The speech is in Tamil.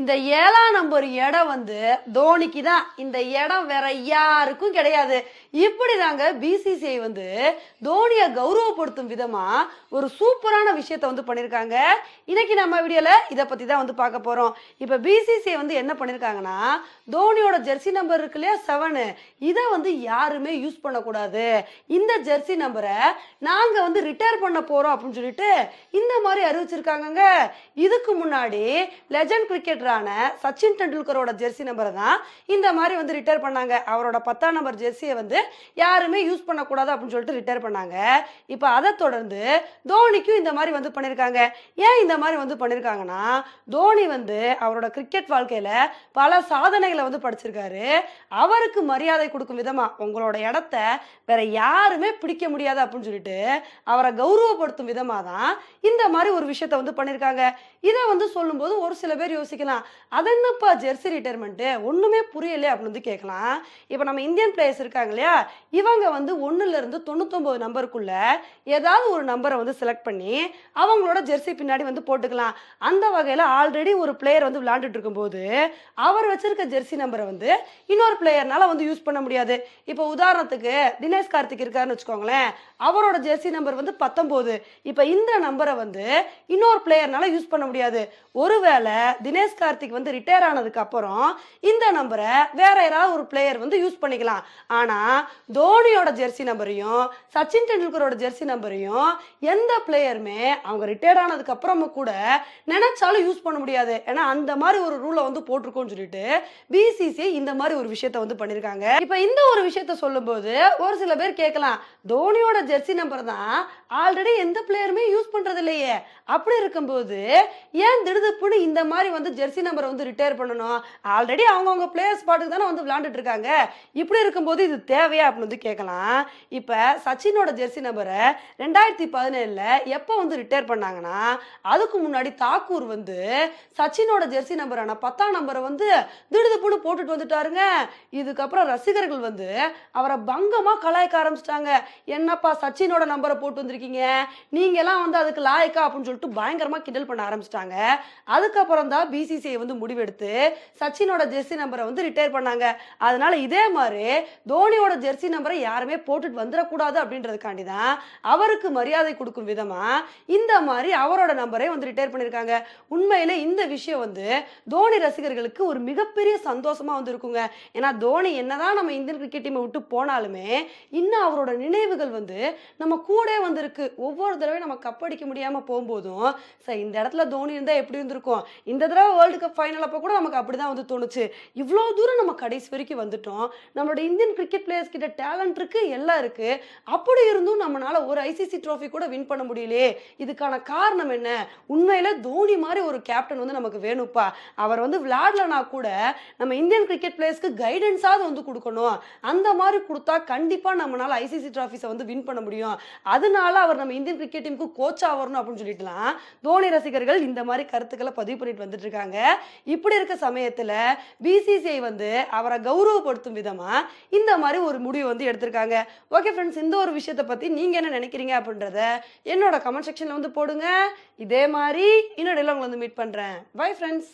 இந்த ஏழாம் நம்பர் இடம் வந்து தோனிக்கு தான். இந்த இடம் வேற யாருக்கும் கிடையாது. இப்படி தாங்க பிசிசிஐ வந்து தோனியை கௌரவப்படுத்தும் விதமா ஒரு சூப்பரான விஷயத்த வந்து பண்ணியிருக்காங்க இன்னைக்கு நம்ம வீடியோல இதை பத்தி தான் வந்து பார்க்க போறோம். இப்போ பிசிசிஐ வந்து என்ன பண்ணியிருக்காங்கன்னா தோனியோட ஜெர்சி நம்பர் இருக்கு இல்லையா? செவனு இதை வந்து யாருமே யூஸ் பண்ணக்கூடாது. இந்த ஜெர்சி நம்பரை நாங்க வந்து ரிட்டையர் பண்ண போறோம் அப்படின்னு சொல்லிட்டு இந்த மாதிரி அறிவிச்சிருக்காங்கங்க. இதுக்கு முன்னாடி லெஜண்ட் கிரிக்கெட்டரான சச்சின் டெண்டுல்கரோட ஜெர்சி நம்பரை தான் இந்த மாதிரி வந்து ரிட்டையர் பண்ணாங்க. அவரோட பத்தாம் நம்பர் ஜெர்சியை வந்து யாருமே யூஸ் பண்ணக்கூடாது அப்படின்னு சொல்லிட்டு ரிட்டையர் பண்ணாங்க. இப்போ அதை தொடர்ந்து தோனிக்கும் இந்த மாதிரி வந்து பண்ணியிருக்காங்க ஏன் இந்த மாதிரி வந்து பண்ணியிருக்காங்கன்னா தோனி வந்து அவரோட கிரிக்கெட் வாழ்க்கையில பல சாதனைகளை வந்து படிச்சிருக்காரு. அவருக்கு மரியாதை கொடுக்கும் விதமா உங்களோட இடத்த வேற யாருமே பிடிக்க முடியாது அப்படின்னு சொல்லிட்டு அவரை கௌரவப்படுத்தும் விதமா தான் இந்த மாதிரி ஒரு விஷயத்த வந்து பண்ணியிருக்காங்க இதை வந்து சொல்லும்போது ஒரு சில பேர் யோசிக்கலாம் அது என்னப்பா ஜெர்சி ரிட்டைர்மெண்ட்டு ஒன்றுமே புரியல அப்படின்னு வந்து கேட்கலாம். இப்போ நம்ம இந்தியன் பிளேயர்ஸ் இருக்காங்க இல்லையா? இவங்க வந்து ஒன்றுலேருந்து தொண்ணூத்தொம்பது நம்பருக்குள்ள ஏதாவது ஒரு நம்பரை வந்து செலக்ட் பண்ணி அவங்களோட ஜெர்சி பின்னாடி வந்து போட்டுக்கலாம். அந்த வகையில் ஆல்ரெடி ஒரு பிளேயர் வந்து விளையாண்டுட்டு இருக்கும்போது அவர் வச்சிருக்க ஜெர்சி நம்பரை வந்து இன்னொரு பிளேயர்னால வந்து யூஸ் பண்ண முடியாது. இப்போ உதாரணத்துக்கு தினேஷ் கார்த்திக் இருக்காருன்னு வச்சுக்கோங்களேன். அவரோட ஜெர்சி நம்பர் வந்து பத்தொம்போது இப்போ இந்த நம்பரை வந்து இன்னொரு பிளேயர்னால யூஸ் பண்ண முடியாது. ஒருவேளை தினேஷ் கார்த்திக் கார்த்திக் வந்து ரிட்டையர் ஆனதுக்கு அப்புறம் இந்த நம்பரை வேற யாராவது ஒரு பிளேயர் வந்து யூஸ் பண்ணிக்கலாம். ஆனா தோனியோட ஜெர்சி நம்பரையும் சச்சின் டெண்டுல்கரோட ஜெர்சி நம்பரையும் எந்த பிளேயருமே அவங்க ரிட்டையர் ஆனதுக்கு அப்புறமும் கூட நினைச்சாலும் யூஸ் பண்ண முடியாது. ஏன்னா அந்த மாதிரி ஒரு ரூலை வந்து போட்டிருக்கோம்னு சொல்லிட்டு பிசிசி இந்த மாதிரி ஒரு விஷயத்த வந்து பண்ணிருக்காங்க. இப்போ இந்த ஒரு விஷயத்த சொல்லும்போது ஒரு சில பேர் கேட்கலாம் தோனியோட ஜெர்சி நம்பர் தான் ஆல்ரெடி எந்த பிளேயருமே யூஸ் பண்றது இல்லையே அப்படி இருக்கும்போது ஏன் திடுதுப்புன்னு இந்த மாதிரி வந்து ஜெர்சி நம்பரை வந்து ரிட்டையர் பண்ணணும். ஆல்ரெடி அவங்கவுங்க பிளேயர்ஸ் பாட்டுக்கு தானே வந்து விளாண்டுட்டு இருக்காங்க. இப்படி இருக்கும்போது இது தேவையா அப்படின்னு வந்து கேட்கலாம். இப்போ சச்சினோட ஜெர்சி நம்பரை ரெண்டாயிரத்தி பதினேழில் எப்போ வந்து ரிட்டையர் பண்ணாங்கன்னா அதுக்கு முன்னாடி தாக்கூர் வந்து சச்சினோட ஜெர்சி நம்பரான பத்தாம் நம்பரை வந்து திடுதுப்புன்னு போட்டுட்டு வந்துட்டாருங்க. இதுக்கப்புறம் ரசிகர்கள் வந்து அவரை பங்கமாக கலாய்க்க ஆரம்பிச்சிட்டாங்க. என்னப்பா சச்சினோட நம்பரை போட்டு வந்திருக்கீங்க? நீங்கள்லாம் வந்து அதுக்கு லாயக்கா அப்படின்னு சொல்லிட்டு பயங்கரமாக கிண்டல் பண்ண ஆரம்பிச்சிட்டாங்க. அதுக்கப்புறம் தான் பிசிசி ஜெர்சியை வந்து முடிவெடுத்து சச்சினோட ஜெர்சி நம்பரை வந்து ரிட்டையர் பண்ணாங்க. அதனால இதே மாதிரி தோனியோட ஜெர்சி நம்பரை யாருமே போட்டுட்டு வந்துடக்கூடாது அப்படின்றதுக்காண்டி தான் அவருக்கு மரியாதை கொடுக்கும் விதமா இந்த மாதிரி அவரோட நம்பரை வந்து ரிட்டையர் பண்ணியிருக்காங்க உண்மையிலே இந்த விஷயம் வந்து தோனி ரசிகர்களுக்கு ஒரு மிகப்பெரிய சந்தோஷமா வந்து இருக்குங்க. ஏன்னா தோனி என்னதான் நம்ம இந்தியன் கிரிக்கெட் டீமை விட்டு போனாலுமே இன்னும் அவரோட நினைவுகள் வந்து நம்ம கூட வந்திருக்கு. ஒவ்வொரு தடவையும் நம்ம கப் அடிக்க முடியாம போகும்போதும் சார் இந்த இடத்துல தோனி இருந்தா எப்படி இருந்திருக்கும்? இந்த தடவை வேர்ல்டு கப் ஃபைனல் அப்போ கூட நமக்கு அப்படி தான் வந்து தோணுச்சு. இவ்வளோ தூரம் நம்ம கடைசி வரைக்கும் வந்துட்டோம். நம்மளோட இந்தியன் கிரிக்கெட் பிளேயர்ஸ் கிட்ட டேலண்ட் இருக்குது எல்லாம் இருக்குது அப்படி இருந்தும் நம்மளால் ஒரு ஐசிசி ட்ராஃபி கூட வின் பண்ண முடியலையே. இதுக்கான காரணம் என்ன? உண்மையில் தோனி மாதிரி ஒரு கேப்டன் வந்து நமக்கு வேணும்ப்பா. அவர் வந்து விளையாடலனா கூட நம்ம இந்தியன் கிரிக்கெட் பிளேயர்ஸ்க்கு கைடன்ஸாவது வந்து கொடுக்கணும். அந்த மாதிரி கொடுத்தா கண்டிப்பாக நம்மளால் ஐசிசி ட்ராஃபிஸை வந்து வின் பண்ண முடியும். அதனால அவர் நம்ம இந்தியன் கிரிக்கெட் டீமுக்கு கோச் வரணும் அப்படின்னு சொல்லிட்டுலாம் தோனி ரசிகர்கள் இந்த மாதிரி கருத்துக்களை பதிவு பண்ணிட்டு வந்துட்டு இருக்காங்க. இப்படி இருக்க சமயத்துல பிசிசிஐ வந்து அவரை கௌரவப்படுத்தும் விதமா இந்த மாதிரி ஒரு முடிவு வந்து எடுத்திருக்காங்க. ஓகே ஃப்ரெண்ட்ஸ் இந்த ஒரு விஷயத்தை பத்தி நீங்க என்ன நினைக்கிறீங்க அப்படின்றத என்னோட கமெண்ட் செக்ஷன்ல வந்து போடுங்க. இதே மாதிரி இன்னொடையில் உங்களை வந்து மீட் பண்றேன். Bye friends